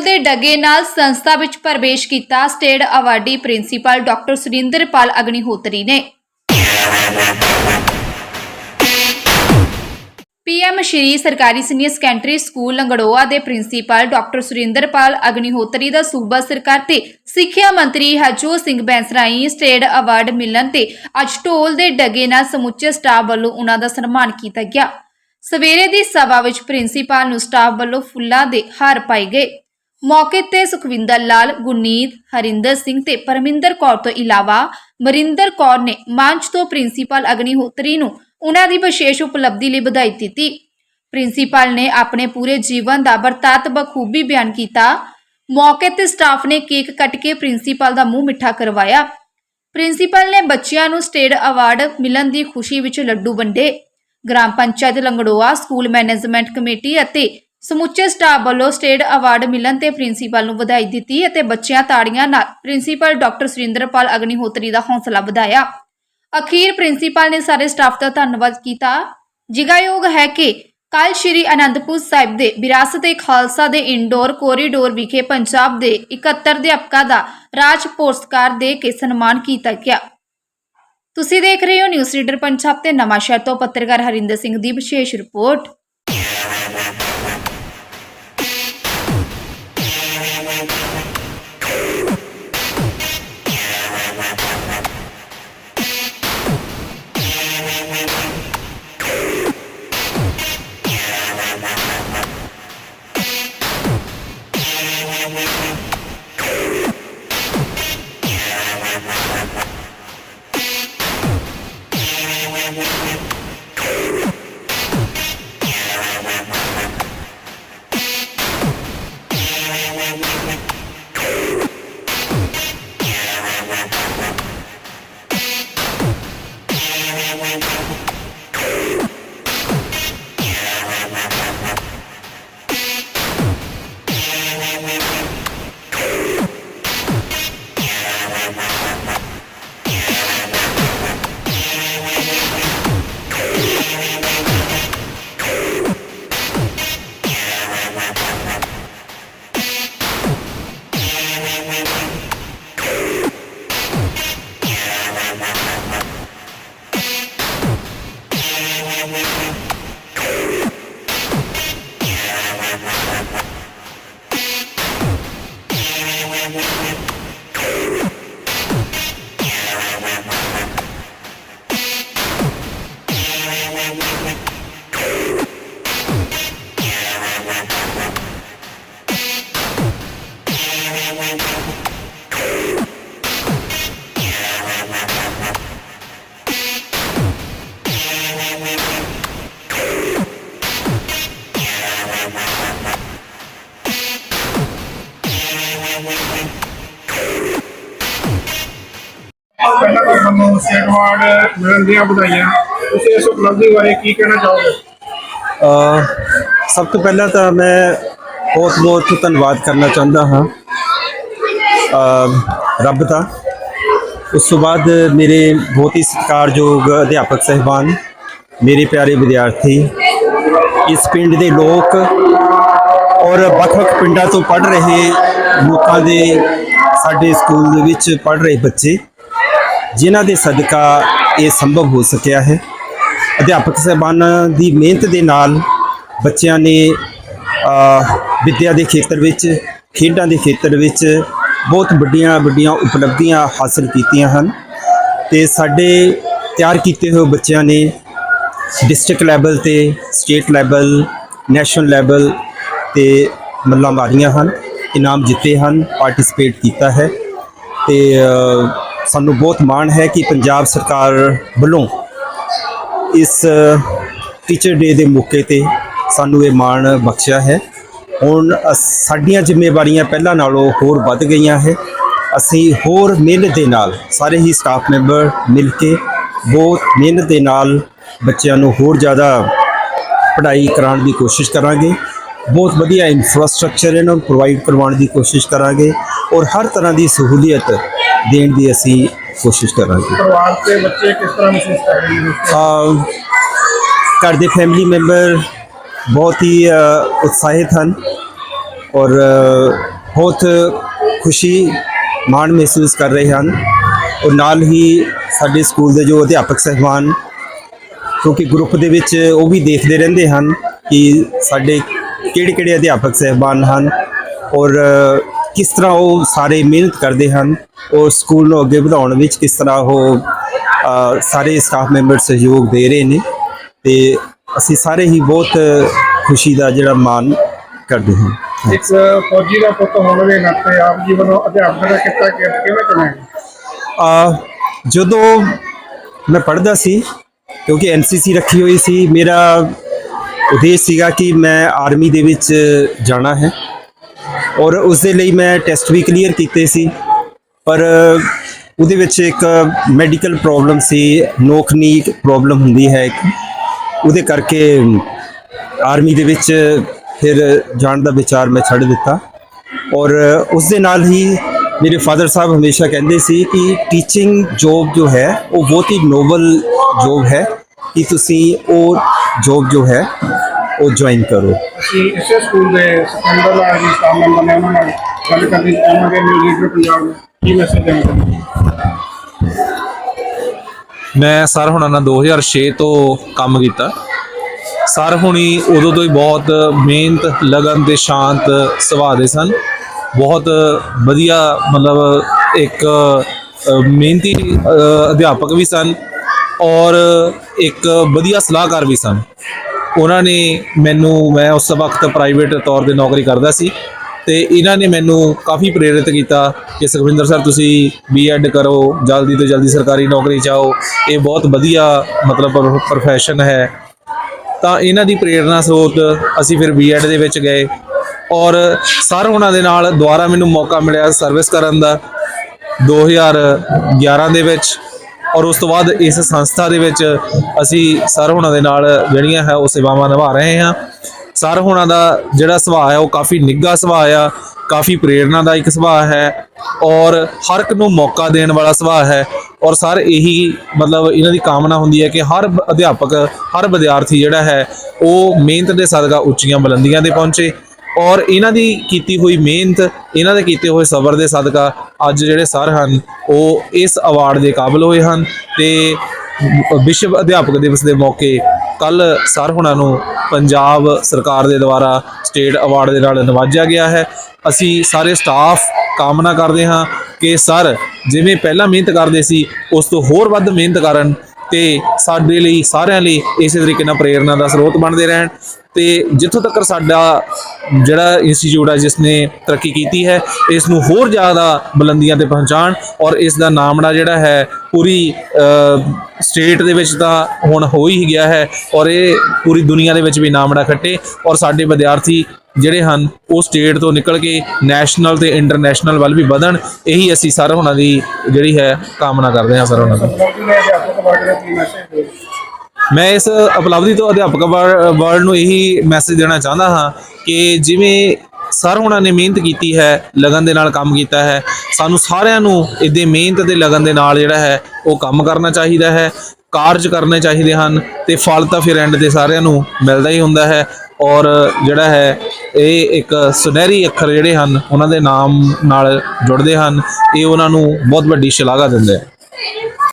ਢੋਲ ਦੇ ਡਗੇ ਨਾਲ ਸੰਸਥਾ ਵਿੱਚ ਪ੍ਰਵੇਸ਼ ਕੀਤਾ state awardee principal doctor Surinderpal Agnihotri ਨੇ। ਪੀਐਮ ਸ਼੍ਰੀ ਸਰਕਾਰੀ ਸੀਨੀਅਰ ਸੈਕੰਡਰੀ ਸਕੂਲ ਲੰਗੜੋਆ ਦੇ ਪ੍ਰਿੰਸੀਪਲ ਡਾਕਟਰ ਸੁਰਿੰਦਰਪਾਲ ਅਗਨੀਹੋਤਰੀ ਦਾ ਸੂਬਾ ਸਰਕਾਰ ਤੇ ਸਿੱਖਿਆ ਮੰਤਰੀ ਹਰਜੋਤ ਸਿੰਘ ਬੈਂਸਰਾਈ ਸਟੇਟ ਅਵਾਰਡ ਮਿਲਣ ਤੇ ਅੱਜ ਢੋਲ ਦੇ ਡਗੇ ਨਾਲ ਸਮੁੱਚੇ ਸਟਾਫ ਵੱਲੋਂ ਉਹਨਾਂ ਦਾ ਸਨਮਾਨ ਕੀਤਾ ਗਿਆ। ਸਵੇਰੇ ਦੀ ਸਭਾ ਵਿੱਚ ਪ੍ਰਿੰਸੀਪਲ ਨੂੰ ਸਟਾਫ ਵੱਲੋਂ ਫੁੱਲਾਂ ਦੇ ਹਾਰ ਪਾਏ ਗਏ। ਮੌਕੇ ਤੇ ਸੁਖਵਿੰਦਰ ਲਾਲ, ਗੁਰਨੀਤ, ਹਰਿੰਦਰ ਸਿੰਘ ਤੇ ਪਰਮਿੰਦਰ ਕੌਰ ਤੋਂ ਇਲਾਵਾ ਮਰਿੰਦਰ ਕੌਰ ਨੇ ਮੰਚ ਤੋਂ ਪ੍ਰਿੰਸੀਪਲ ਅਗਨੀਹੋਤਰੀ ਨੂੰ ਉਹਨਾਂ ਦੀ ਵਿਸ਼ੇਸ਼ ਉਪਲਬਧੀ ਲਈ ਵਧਾਈ ਦਿੱਤੀ। ਪ੍ਰਿੰਸੀਪਲ ਨੇ ਆਪਣੇ ਪੂਰੇ ਜੀਵਨ ਦਾ ਵਰਤਾਂਤ ਬਖੂਬੀ ਬਿਆਨ ਕੀਤਾ। ਮੌਕੇ ਤੇ ਸਟਾਫ ਨੇ ਕੇਕ ਕੱਟ ਕੇ ਪ੍ਰਿੰਸੀਪਲ ਦਾ ਮੂੰਹ ਮਿੱਠਾ ਕਰਵਾਇਆ। ਪ੍ਰਿੰਸੀਪਲ ਨੇ ਬੱਚਿਆਂ ਨੂੰ ਸਟੇਟ ਅਵਾਰਡ ਮਿਲਣ ਦੀ ਖੁਸ਼ੀ ਵਿੱਚ ਲੱਡੂ ਵੰਡੇ। Gram panchayat Langroya, school management committee ਅਤੇ ਸਮੁੱਚੇ ਸਟਾਫ ਵੱਲੋਂ ਸਟੇਟ ਅਵਾਰਡ ਮਿਲਣ ਤੇ ਪ੍ਰਿੰਸੀਪਲ ਨੂੰ ਵਧਾਈ ਦਿੱਤੀ ਅਤੇ ਬੱਚਿਆਂ ਤਾੜੀਆਂ ਨਾਲ ਪ੍ਰਿੰਸੀਪਲ ਡਾਕਟਰ ਸੁਰਿੰਦਰਪਾਲ ਅਗਨੀਹੋਤਰੀ ਦਾ ਹੌਸਲਾ ਵਧਾਇਆ। ਅਖੀਰ ਪ੍ਰਿੰਸੀਪਲ ਨੇ ਸਾਰੇ ਸਟਾਫ ਦਾ ਧੰਨਵਾਦ ਕੀਤਾ। ਜਿਗਾਯੋਗ ਹੈ ਕਿ ਕੱਲ ਸ਼੍ਰੀ ਅਨੰਦਪੁਰ ਸਾਹਿਬ ਦੇ ਵਿਰਾਸਤ ਏ ਖਾਲਸਾ ਦੇ ਇਨਡੋਰ ਕੋਰੀਡੋਰ ਵਿਖੇ ਪੰਜਾਬ ਦੇ 71 ਅਧਿਆਪਕਾਂ ਦਾ ਰਾਜ ਪੁਰਸਕਾਰ ਦੇ ਕੇ ਸਨਮਾਨ ਕੀਤਾ ਗਿਆ। ਤੁਸੀਂ ਦੇਖ ਰਹੇ ਹੋ ਨਿਊਜ਼ ਰੀਡਰ ਪੰਜਾਬ ਤੇ ਨਵਾਂ ਸ਼ਹਿਰ ਤੋਂ ਪੱਤਰਕਾਰ ਹਰਿੰਦਰ ਸਿੰਘ ਦੀ ਵਿਸ਼ੇਸ਼ ਰਿਪੋਰਟ। ਪਹਿਲਾਂ ਤਾਂ ਤੁਹਾਨੂੰ ਸਟੇਟ ਅਵਾਰਡ ਮਿਲਣ ਦੀਆਂ ਵਧਾਈਆਂ। ਤੁਸੀਂ ਇਸ ਉਪਲਬਧੀ ਬਾਰੇ ਕੀ ਕਹਿਣਾ ਚਾਹੋਗੇ? ਅ, ਸਭ ਤੋਂ ਪਹਿਲਾਂ ਤਾਂ ਮੈਂ ਬਹੁਤ ਬਹੁਤ ਧੰਨਵਾਦ ਕਰਨਾ ਚਾਹੁੰਦਾ ਹਾਂ ਅ, ਰੱਬ ਦਾ। ਉਸ ਤੋਂ ਬਾਅਦ ਮੇਰੇ ਬਹੁਤ ਹੀ ਸਤਿਕਾਰਯੋਗ ਅਧਿਆਪਕ ਸਹਿਬਾਨ ਮੇਰੇ ਪਿਆਰੇ ਵਿਦਿਆਰਥੀ ਇਸ ਪਿੰਡ ਦੇ ਲੋਕ ਔਰ ਵੱਖ-ਵੱਖ ਪਿੰਡਾਂ ਤੋਂ ਪੜ੍ਹ ਰਹੇ ਲੋਕਾਂ ਦੇ ਸਾਡੇ ਸਕੂਲ ਦੇ ਵਿੱਚ ਪੜ੍ਹ ਰਹੇ ਬੱਚੇ ਜਿਨ੍ਹਾਂ ਦੇ ਸਦਕਾ ਇਹ ਸੰਭਵ ਹੋ ਸਕਿਆ ਹੈ। ਅਧਿਆਪਕ ਸਹਿਬਾਨਾਂ ਦੀ ਮਿਹਨਤ ਦੇ ਨਾਲ ਬੱਚਿਆਂ ਨੇ ਵਿੱਦਿਆ ਦੇ ਖੇਤਰ ਵਿੱਚ, ਖੇਡਾਂ ਦੇ ਖੇਤਰ ਵਿੱਚ ਬਹੁਤ ਵੱਡੀਆਂ ਵੱਡੀਆਂ ਉਪਲਬਧੀਆਂ ਹਾਸਲ ਕੀਤੀਆਂ ਹਨ ਤੇ ਸਾਡੇ ਤਿਆਰ ਕੀਤੇ ਹੋਏ ਬੱਚਿਆਂ ਨੇ ਡਿਸਟ੍ਰਿਕਟ ਲੈਵਲ ਤੇ, ਸਟੇਟ ਲੈਵਲ, ਨੈਸ਼ਨਲ ਲੈਵਲ ਤੇ ਮੱਲਾਂ ਮਾਰੀਆਂ ਹਨ, ਇਨਾਮ ਜਿੱਤੇ ਹਨ, ਪਾਰਟਿਸਿਪੇਟ ਕੀਤਾ ਹੈ ਤੇ ਸਾਨੂੰ ਬਹੁਤ ਮਾਣ ਹੈ ਕਿ ਪੰਜਾਬ ਸਰਕਾਰ ਵੱਲੋਂ ਇਸ ਟੀਚਰ ਡੇ ਦੇ ਮੌਕੇ ਤੇ ਸਾਨੂੰ ਇਹ ਮਾਣ ਬਖਸ਼ਿਆ ਹੈ। ਹੁਣ ਅਸ- ਸਾਡੀਆਂ ਜ਼ਿੰਮੇਵਾਰੀਆਂ ਪਹਿਲਾਂ ਨਾਲੋਂ ਹੋਰ ਵੱਧ ਗਈਆਂ ਹੈ। ਅਸੀਂ ਹੋਰ ਮਿਹਨਤ ਦੇ ਨਾਲ ਸਾਰੇ ਹੀ ਸਟਾਫ ਮੈਂਬਰ ਮਿਲ ਕੇ ਬਹੁਤ ਮਿਹਨਤ ਦੇ ਨਾਲ ਬੱਚਿਆਂ ਨੂੰ ਹੋਰ ਜ਼ਿਆਦਾ ਪੜ੍ਹਾਈ ਕਰਾਉਣ ਦੀ ਕੋਸ਼ਿਸ਼ ਕਰਾਂਗੇ। ਬਹੁਤ ਵਧੀਆ ਇਨਫਰਾਸਟ੍ਰਕਚਰ ਇਹਨਾਂ ਨੂੰ ਪ੍ਰੋਵਾਈਡ ਕਰਵਾਉਣ ਦੀ ਕੋਸ਼ਿਸ਼ ਕਰਾਂਗੇ। ਔਰ ਹਰ ਤਰ੍ਹਾਂ ਦੀ ਸਹੂਲੀਅਤ ਦੇਣ ਦੀ ਅਸੀਂ ਕੋਸ਼ਿਸ਼ ਕਰਾਂਗੇ। ਪਰਿਵਾਰ ਤੇ ਬੱਚੇ ਕਿਸ ਤਰ੍ਹਾਂ ਮਹਿਸੂਸ ਕਰ ਰਹੇ ਨੇ? ਘਰ ਦੇ ਫੈਮਿਲੀ ਮੈਂਬਰ ਬਹੁਤ ਹੀ ਉਤਸ਼ਾਹਿਤ ਹਨ ਔਰ ਬਹੁਤ ਖੁਸ਼ੀ ਮਾਣ ਮਹਿਸੂਸ ਕਰ ਰਹੇ ਹਨ ਔਰ ਨਾਲ ਹੀ ਸਾਡੇ ਸਕੂਲ ਦੇ ਜੋ ਅਧਿਆਪਕ ਸਹਿਬਾਨ ਕਿਉਂਕਿ ਗਰੁੱਪ ਦੇ ਵਿੱਚ ਉਹ ਵੀ ਦੇਖਦੇ ਰਹਿੰਦੇ ਹਨ ਕਿ ਸਾਡੇ ਕਿਹੜੇ ਕਿਹੜੇ ਅਧਿਆਪਕ ਸਹਿਬਾਨ ਹਨ ਔਰ ਕਿਸ ਤਰ੍ਹਾਂ ਉਹ ਸਾਰੇ ਮਿਹਨਤ ਕਰਦੇ ਹਨ ਔਰ ਸਕੂਲ ਨੂੰ ਅੱਗੇ ਵਧਾਉਣ ਵਿੱਚ ਕਿਸ ਤਰ੍ਹਾਂ ਉਹ ਸਾਰੇ ਸਟਾਫ ਮੈਂਬਰ ਸਹਿਯੋਗ ਦੇ ਰਹੇ ਨੇ ਤੇ ਅਸੀਂ ਸਾਰੇ ਹੀ ਬਹੁਤ ਖੁਸ਼ੀ ਦਾ ਜਿਹੜਾ ਮਾਣ ਕਰਦੇ ਹਾਂ। ਇੱਕ ਫੌਜੀ ਦਾ ਪੁੱਤ ਹੋਣ ਦੇ ਨਾਤੇ ਆਪ ਜੀ ਵੱਲੋਂ ਅਧਿਆਪਕ ਦਾ ਕਿੱਤਾ ਕਿਵੇਂ ਚੁਣਿਆ ਆ ਜਦੋਂ ਮੈਂ ਪੜ੍ਹਦਾ ਸੀ ਕਿਉਂਕਿ ਐਨਸੀਸੀ ਰੱਖੀ ਹੋਈ ਸੀ ਮੇਰਾ ਉਦੇਸ਼ ਸੀਗਾ ਕਿ ਮੈਂ ਆਰਮੀ ਦੇ ਵਿੱਚ ਜਾਣਾ ਹੈ। ਔਰ ਉਸ ਦੇ ਲਈ ਮੈਂ ਟੈਸਟ ਵੀ ਕਲੀਅਰ ਕੀਤੇ ਸੀ। ਪਰ, ਉਹਦੇ ਵਿੱਚ ਇੱਕ ਮੈਡੀਕਲ ਪ੍ਰੋਬਲਮ ਸੀ ਨੋਕਨੀ ਪ੍ਰੋਬਲਮ ਹੁੰਦੀ ਹੈ ਇੱਕ। ਉਹਦੇ ਕਰਕੇ ਆਰਮੀ ਦੇ ਵਿੱਚ ਫਿਰ ਜਾਣ ਦਾ ਵਿਚਾਰ ਮੈਂ ਛੱਡ ਦਿੱਤਾ। ਔਰ ਉਸ ਦੇ ਨਾਲ ਹੀ ਮੇਰੇ ਫਾਦਰ ਸਾਹਿਬ ਹਮੇਸ਼ਾ ਕਹਿੰਦੇ ਸੀ ਕਿ ਟੀਚਿੰਗ ਜੋਬ ਜੋ ਹੈ, ਉਹ ਬਹੁਤ ਹੀ ਨੋਬਲ ਜੋਬ ਹੈ। ਕਿ ਤੁਸੀਂ ਉਹ ਜੋਬ ਜੋ ਹੈ ਉਹ ਜੁਆਇਨ ਕਰੋ। ਅਸੀਂ ਇਸੇ ਸਕੂਲ ਦੇ ਸਿਕੰਦਰ ਲਾਲ ਜੀ ਉਹਨਾਂ ਨਾਲ ਗੱਲ ਕਰਨੀ ਚਾਹਾਂਗੇ ਨਿਊਜ਼ ਲੀਡਰ ਪੰਜਾਬ ਨੂੰ ਕੀ ਮੈਸੇਜ ਦੇਣਾ ਚਾਹੁੰਦੇ ਮੈਂ ਸਰ ਹੁਣਾਂ ਨਾਲ 2006 ਤੋਂ ਕੰਮ ਕੀਤਾ। ਸਰ ਹੁਣੀ ਉਦੋਂ ਤੋਂ ਹੀ ਬਹੁਤ ਮਿਹਨਤ ਲਗਨ ਤੇ ਸ਼ਾਂਤ ਸੁਭਾਅ ਦੇ ਸਨ। ਬਹੁਤ ਵਧੀਆ ਮਤਲਬ ਇੱਕ ਮਿਹਨਤੀ ਅਧਿਆਪਕ ਵੀ ਸਨ ਔਰ ਇੱਕ ਵਧੀਆ ਸਲਾਹਕਾਰ ਵੀ ਸਨ। ਉਹਨਾਂ ਨੇ ਮੈਨੂੰ, ਮੈਂ ਉਸ ਵਕਤ ਪ੍ਰਾਈਵੇਟ ਤੌਰ ਤੇ ਨੌਕਰੀ ਕਰਦਾ ਸੀ ਤੇ ਇਹਨਾਂ ਨੇ ਮੈਨੂੰ ਕਾਫੀ ਪ੍ਰੇਰਿਤ ਕੀਤਾ ਕਿ ਸੁਖਵਿੰਦਰ ਸਰ ਤੁਸੀਂ ਬੀਐਡ ਕਰੋ, ਜਲਦੀ ਤੋਂ ਜਲਦੀ ਸਰਕਾਰੀ ਨੌਕਰੀ ਚਾਓ ਇਹ ਬਹੁਤ ਵਧੀਆ ਮਤਲਬ ਪ੍ਰੋਫੈਸ਼ਨ ਹੈ। ਤਾਂ ਇਹਨਾਂ ਦੀ ਪ੍ਰੇਰਣਾ ਸਰੋਤ ਅਸੀਂ ਫਿਰ ਬੀਐਡ ਦੇ ਵਿੱਚ ਗਏ ਔਰ ਸਰ ਉਹਨਾਂ ਦੇ ਨਾਲ ਦੁਬਾਰਾ ਮੈਨੂੰ ਮੌਕਾ ਮਿਲਿਆ ਸਰਵਿਸ ਕਰਨ ਦਾ। 2011 ਦੇ ਵਿੱਚ ਔਰ ਉਸ ਤੋਂ ਬਾਅਦ ਇਸ ਸੰਸਥਾ ਦੇ ਵਿੱਚ ਅਸੀਂ ਸਰ ਹੁਣਾਂ ਦੇ ਨਾਲ ਜਿਹੜੀਆਂ ਹੈ ਉਹ ਸੇਵਾਵਾਂ ਨਿਭਾ ਰਹੇ ਹਾਂ। ਸਰ ਹੁਣਾਂ ਦਾ ਜਿਹੜਾ ਸੁਭਾਅ ਹੈ ਉਹ ਕਾਫੀ ਨਿੱਘਾ ਸੁਭਾਅ ਆ, ਕਾਫੀ ਪ੍ਰੇਰਨਾਦਾਇਕ ਸੁਭਾਅ ਹੈ ਔਰ ਹਰ ਇੱਕ ਨੂੰ ਮੌਕਾ ਦੇਣ ਵਾਲਾ ਸੁਭਾਅ ਹੈ ਔਰ ਸਰ ਇਹੀ ਮਤਲਬ ਇਹਨਾਂ ਦੀ ਕਾਮਨਾ ਹੁੰਦੀ ਹੈ ਕਿ ਹਰ ਅਧਿਆਪਕ, ਹਰ ਵਿਦਿਆਰਥੀ ਜਿਹੜਾ ਹੈ ਉਹ ਮਿਹਨਤ ਦੇ ਸਦਕਾ ਉੱਚੀਆਂ ਬੁਲੰਦੀਆਂ ਤੇ ਪਹੁੰਚੇ ਔਰ ਇਹਨਾਂ ਦੀ ਕੀਤੀ ਹੋਈ ਮਿਹਨਤ, ਇਹਨਾਂ ਦੇ ਕੀਤੇ ਹੋਏ ਸਬਰ ਦੇ ਸਦਕਾ ਅੱਜ ਜਿਹੜੇ ਸਰ ਹਨ, ਉਹ ਇਸ ਅਵਾਰਡ ਦੇ ਕਾਬਿਲ ਹੋਏ ਹਨ ਤੇ ਵਿਸ਼ਵ ਅਧਿਆਪਕ ਦਿਵਸ ਦੇ ਮੌਕੇ ਕੱਲ ਸਰ ਹੁਣਾਂ ਨੂੰ ਪੰਜਾਬ ਸਰਕਾਰ ਦੇ ਦੁਆਰਾ ਸਟੇਟ ਅਵਾਰਡ ਦੇ ਨਾਲ ਨਵਾਜਿਆ ਗਿਆ ਹੈ। ਅਸੀਂ ਸਾਰੇ ਸਟਾਫ ਕਾਮਨਾ ਕਰਦੇ ਹਾਂ ਕਿ ਸਰ ਜਿਵੇਂ ਪਹਿਲਾਂ ਮਿਹਨਤ ਕਰਦੇ ਸੀ, ਉਸ ਤੋਂ ਹੋਰ ਵੱਧ ਮਿਹਨਤ ਕਰਨ ਤੇ ਸਾਡੇ ਲਈ, ਸਾਰਿਆਂ ਲਈ ਇਸੇ ਤਰੀਕੇ ਨਾਲ ਪ੍ਰੇਰਣਾ ਦਾ ਸਰੋਤ ਬਣਦੇ ਰਹਿਣ। ਤੇ ਜਿੱਥੋਂ ਤੱਕ ਸਾਡਾ ਜਿਹੜਾ ਇੰਸਟੀਚਿਊਟ ਹੈ ਜਿਸ ਨੇ ਤਰੱਕੀ ਕੀਤੀ ਹੈ, ਇਸ ਨੂੰ ਹੋਰ ਜ਼ਿਆਦਾ ਬੁਲੰਦੀਆਂ ਤੇ ਪਹੁੰਚਾਣ ਔਰ ਇਸ ਦਾ ਨਾਮੜਾ ਜਿਹੜਾ ਹੈ, ਪੂਰੀ ਸਟੇਟ ਦੇ ਵਿੱਚ ਤਾਂ ਹੁਣ ਹੋ ਹੀ ਗਿਆ ਹੈ ਔਰ ਇਹ ਪੂਰੀ ਦੁਨੀਆ ਦੇ ਵਿੱਚ ਵੀ ਨਾਮੜਾ ਖੱਟੇ ਔਰ ਸਾਡੇ ਵਿਦਿਆਰਥੀ ਜਿਹੜੇ ਹਨ, ਉਹ ਸਟੇਟ ਤੋਂ ਨਿਕਲ ਕੇ ਨੈਸ਼ਨਲ ਤੇ ਇੰਟਰਨੈਸ਼ਨਲ ਵੱਲ ਵੀ ਵਧਣ, ਇਹੀ ਅਸੀਂ ਸਰ ਉਹਨਾਂ ਦੀ ਜਿਹੜੀ ਹੈ ਕਾਮਨਾ ਕਰਦੇ ਹਾਂ ਸਰ ਉਹਨਾਂ ਦਾ। ਮੈਂ ਇਸ ਉਪਲਬਧੀ ਤੋਂ ਅਧਿਆਪਕ ਵਰ- ਵਰਡ ਨੂੰ ਇਹੀ ਮੈਸੇਜ ਦੇਣਾ ਚਾਹੁੰਦਾ ਹਾਂ ਕਿ ਜਿਵੇਂ ਸਰ ਹੁਣਾਂ ਨੇ ਮਿਹਨਤ ਕੀਤੀ ਹੈ, ਲਗਨ ਦੇ ਨਾਲ ਕੰਮ ਕੀਤਾ ਹੈ, ਸਾਨੂੰ ਸਾਰਿਆਂ ਨੂੰ ਇਹਦੇ ਮਿਹਨਤ ਤੇ ਲਗਨ ਦੇ ਨਾਲ ਜਿਹੜਾ ਹੈ, ਉਹ ਕੰਮ ਕਰਨਾ ਚਾਹੀਦਾ ਹੈ, ਕਾਰਜ ਕਰਨੇ ਚਾਹੀਦੇ ਹਨ ਤੇ ਫਲ ਤਾਂ ਫਿਰ ਐਂਡ ਦੇ ਸਾਰਿਆਂ ਨੂੰ ਮਿਲਦਾ ਹੀ ਹੁੰਦਾ ਹੈ ਔਰ ਜਿਹੜਾ ਹੈ, ਇਹ ਇੱਕ ਸੁਨਹਿਰੀ ਅੱਖਰ ਜਿਹੜੇ ਹਨ, ਉਹਨਾਂ ਦੇ ਨਾਮ ਨਾਲ ਜੁੜਦੇ ਹਨ, ਇਹ ਉਹਨਾਂ ਨੂੰ ਬਹੁਤ ਵੱਡੀ ਸ਼ਲਾਘਾ ਦਿੰਦੇ ਹੈ